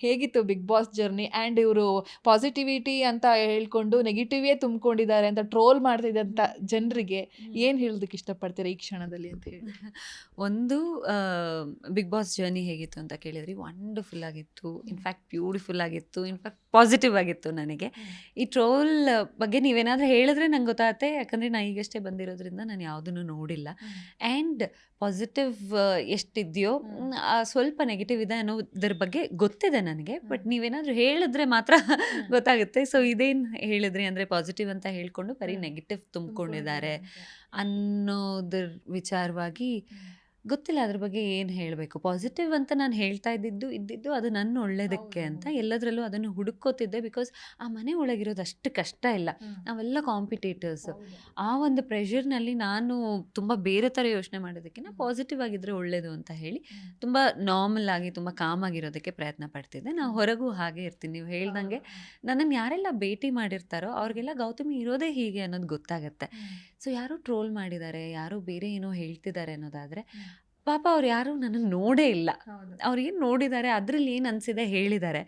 ಹೇಗಿತ್ತು big boss journey and ಇವರು positivity ಅಂತ ಹೇಳ್ಕೊಂಡು ನೆಗೆಟಿವೇ ತುಂಬಿಕೊಂಡಿದ್ದಾರೆ ಅಂತ ಟ್ರೋಲ್ ಮಾಡ್ತಿದ್ದಂಥ ಜನರಿಗೆ ಏನು ಹೇಳೋದಕ್ಕೆ ಇಷ್ಟಪಡ್ತೀರಾ ಈ ಕ್ಷಣದಲ್ಲಿ ಅಂತ ಹೇಳಿ? ಒಂದು ಬಿಗ್ ಬಾಸ್ ಜರ್ನಿ ಹೇಗಿತ್ತು ಅಂತ ಕೇಳಿದ್ರಿ ವಂಡರ್ಫುಲ್ ಆಗಿತ್ತು. ಇನ್ಫ್ಯಾಕ್ಟ್ ಬ್ಯೂಟಿಫುಲ್ ಆಗಿತ್ತು. ಇನ್ಫ್ಯಾಕ್ಟ್ ಪಾಸಿಟಿವ್ ಆಗಿತ್ತು ನನಗೆ. ಈ ಟ್ರೋಲ್ ಬಗ್ಗೆ ನೀವೇನಾದರೂ ಹೇಳಿದ್ರೆ ನಂಗೆ ಗೊತ್ತಾಗುತ್ತೆ. ಯಾಕಂದರೆ ನಾನು ಈಗಷ್ಟೇ ಬಂದಿರೋದ್ರಿಂದ ನಾನು ಯಾವುದನ್ನು ನೋಡಿಲ್ಲ. ಆ್ಯಂಡ್ ಪಾಸಿಟಿವ್ ಎಷ್ಟಿದೆಯೋ. ಸ್ವಲ್ಪ ನೆಗೆಟಿವ್ ಇದೆ ಅನ್ನೋದ್ರ ಬಗ್ಗೆ ಗೊತ್ತಿದೆ ನನಗೆ ಬಟ್ ನೀವೇನಾದರೂ ಹೇಳಿದ್ರೆ ಮಾತ್ರ ಗೊತ್ತಾಗುತ್ತೆ. ಸೊ ಇದೇನು ಹೇಳಿದ್ರಿ ಅಂದರೆ ಪಾಸಿಟಿವ್ ಅಂತ ಹೇಳ್ಕೊಂಡು ಬರೀ. ನೆಗೆಟಿವ್ ತುಂಬಿಕೊಂಡಿದ್ದಾರೆ ಅನ್ನೋದ್ರ ವಿಚಾರವಾಗಿ ಗೊತ್ತಿಲ್ಲ ಅದ್ರ ಬಗ್ಗೆ ಏನು ಹೇಳಬೇಕು. ಪಾಸಿಟಿವ್ ಅಂತ ನಾನು ಹೇಳ್ತಾ ಇದ್ದಿದ್ದು ಇದ್ದಿದ್ದು ಅದು ನನ್ನ ಒಳ್ಳೇದಕ್ಕೆ ಅಂತ. ಎಲ್ಲದರಲ್ಲೂ ಅದನ್ನು ಹುಡುಕೋತಿದ್ದೆ ಬಿಕಾಸ್ ಆ ಮನೆ ಒಳಗಿರೋದು ಅಷ್ಟು ಕಷ್ಟ ಇಲ್ಲ. ನಾವೆಲ್ಲ ಕಾಂಪಿಟೇಟರ್ಸ್ ಆ ಒಂದು ಪ್ರೆಷರ್ನಲ್ಲಿ ನಾನು ತುಂಬ ಬೇರೆ ಥರ ಯೋಚನೆ ಮಾಡೋದಕ್ಕಿಂತ ಪಾಸಿಟಿವ್ ಆಗಿದ್ದರೆ ಒಳ್ಳೆಯದು ಅಂತ ಹೇಳಿ ತುಂಬ ನಾರ್ಮಲ್ ಆಗಿ ತುಂಬ ಕಾಮ್ ಆಗಿರೋದಕ್ಕೆ ಪ್ರಯತ್ನ ಪಡ್ತಿದ್ದೆ. ನಾವು ಹೊರಗೂ ಹಾಗೆ ಇರ್ತೀನಿ. ನೀವು ಹೇಳ್ದಂಗೆ ನನ್ನನ್ನು ಯಾರೆಲ್ಲ ಭೇಟಿ ಮಾಡಿರ್ತಾರೋ ಅವ್ರಿಗೆಲ್ಲ ಗೌತಮಿ ಇರೋದೇ ಹೀಗೆ ಅನ್ನೋದು ಗೊತ್ತಾಗುತ್ತೆ. ಸೊ ಯಾರೋ ಟ್ರೋಲ್ ಮಾಡಿದ್ದಾರೆ ಯಾರೋ ಬೇರೆ ಏನೋ ಹೇಳ್ತಿದ್ದಾರೆ ಅನ್ನೋದಾದರೆ ಪಾಪ ಅವ್ರು ಯಾರೂ ನನ್ನನ್ನು ನೋಡೇ ಇಲ್ಲ. ಅವ್ರು ಏನು ನೋಡಿದ್ದಾರೆ ಅದರಲ್ಲಿ ಏನು ಅನಿಸಿದೆ ಹೇಳಿದ್ದಾರೆ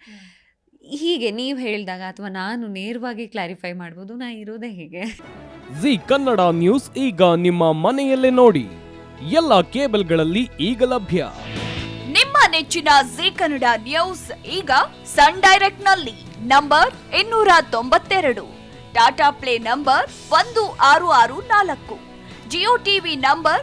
ಹೀಗೆ ನೀವು ಹೇಳಿದಾಗ ಅಥವಾ ನಾನು ನೇರವಾಗಿ ಕ್ಲಾರಿಫೈ ಮಾಡ್ಬೋದು ನಾ ಇರೋದೇ ಹೀಗೆ. ಜಿ ಕನ್ನಡ ನ್ಯೂಸ್ ಈಗ ನಿಮ್ಮ ಮನೆಯಲ್ಲೇ ನೋಡಿ. ಎಲ್ಲ ಕೇಬಲ್ಗಳಲ್ಲಿ ಈಗ ಲಭ್ಯ. ನಿಮ್ಮ ನೆಚ್ಚಿನ ಜಿ ಕನ್ನಡ ನ್ಯೂಸ್ ಈಗ ಸನ್ ಡೈರೆಕ್ಟ್ನಲ್ಲಿ ನಂಬರ್ ಇನ್ನೂರ ತೊಂಬತ್ತೆರಡು. ಟಾಟಾ ಪ್ಲೇ ನಂಬರ್ ಒಂದು ಆರು ಆರು ನಾಲ್ಕು. Jio TV number